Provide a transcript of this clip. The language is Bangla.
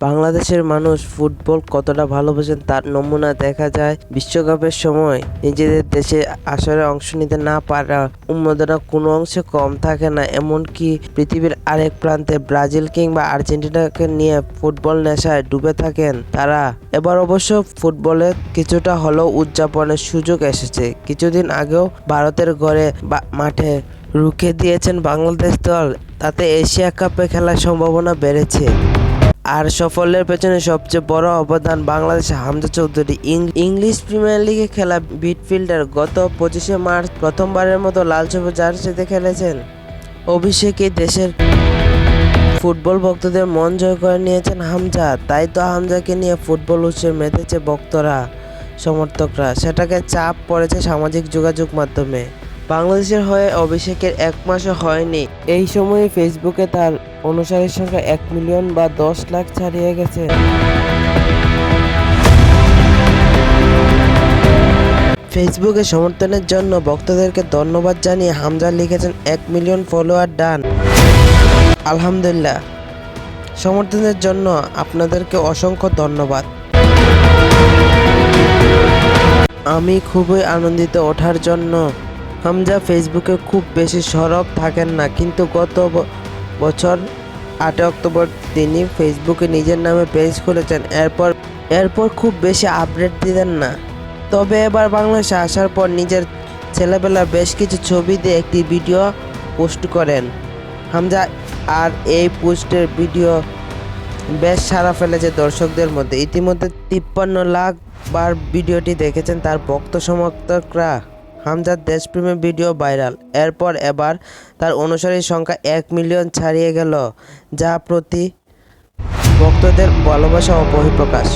বাংলাদেশের মানুষ ফুটবল কতটা ভালোবাসেন তার নমুনা দেখা যায় বিশ্বকাপের সময়। নিজেদের দেশে আসরে অংশ নিতে না পারা উন্মাদনা কোনো অংশে কম থাকে না, এমনকি পৃথিবীর আরেক প্রান্তে ব্রাজিল কিংবা আর্জেন্টিনাকে নিয়ে ফুটবল নেশায় ডুবে থাকেন তারা। এবার অবশ্য ফুটবলে কিছুটা হলেও উদযাপনের সুযোগ এসেছে। কিছুদিন আগেও ভারতের ঘরে বা মাঠে রুখে দিয়েছেন বাংলাদেশ দল। তাতে এশিয়া কাপে খেলার সম্ভাবনা বেড়েছে। আর সফলের পেছনে সবচেয়ে বড় অবদান বাংলাদেশ হামজা চৌধুরী। ইংলিশ প্রিমিয়ার লিগে খেলা মিডফিল্ডার গত পঁচিশে মার্চ প্রথমবারের মতো লাল সবুজ জার্সিতে খেলেছেন। অভিষেকে দেশের ফুটবল ভক্তদের মন জয় করে নিয়েছেন হামজা। তাই তো হামজাকে নিয়ে ফুটবল উৎসবে মেতেছে ভক্তরা, সমর্থকরা। সেটাকে চাপ পড়েছে সামাজিক যোগাযোগ মাধ্যমে। বাংলাদেশের হয়ে অভিষেকের এক মাসও হয়নি। এই সময়ে ফেসবুকে তার অনুসারীর সংখ্যা এক মিলিয়ন বা দশ লাখ ছাড়িয়ে গেছে। ফেসবুকে সমর্থনের জন্য ভক্তদেরকে ধন্যবাদ জানিয়ে হামজা লিখেছেন, এক মিলিয়ন ফলোয়ার ডান। আলহামদুলিল্লাহ। সমর্থনের জন্য আপনাদেরকে অসংখ্য ধন্যবাদ। আমি খুবই আনন্দিত ওঠার জন্য হামজা ফেসবুকে খুব বেশি সরব থাকেন না, কিন্তু গত বছর আটই অক্টোবর তিনি ফেসবুকে নিজের নামে পেজ খুলেছেন। এরপর এরপর খুব বেশি আপডেট দিতেন না। তবে এবার বাংলাদেশে আসার পর নিজের ছেলেবেলা বেশ কিছু ছবি দিয়ে একটি ভিডিও পোস্ট করেন। হামজা আর এই পোস্টের ভিডিও বেশ সাড়া ফেলেছে দর্শকদের মধ্যে। ইতিমধ্যে তিপ্পান্ন লাখ বার ভিডিওটি দেখেছেন তার ভক্ত সমর্থকরা। হামজার দেশপ্রেমের ভিডিও ভাইরাল। এরপর এবার তার অনুসারীর সংখ্যা এক মিলিয়ন ছাড়িয়ে গেল, যা প্রতি ভক্তদের ভালোবাসা ও বহিঃপ্রকাশ।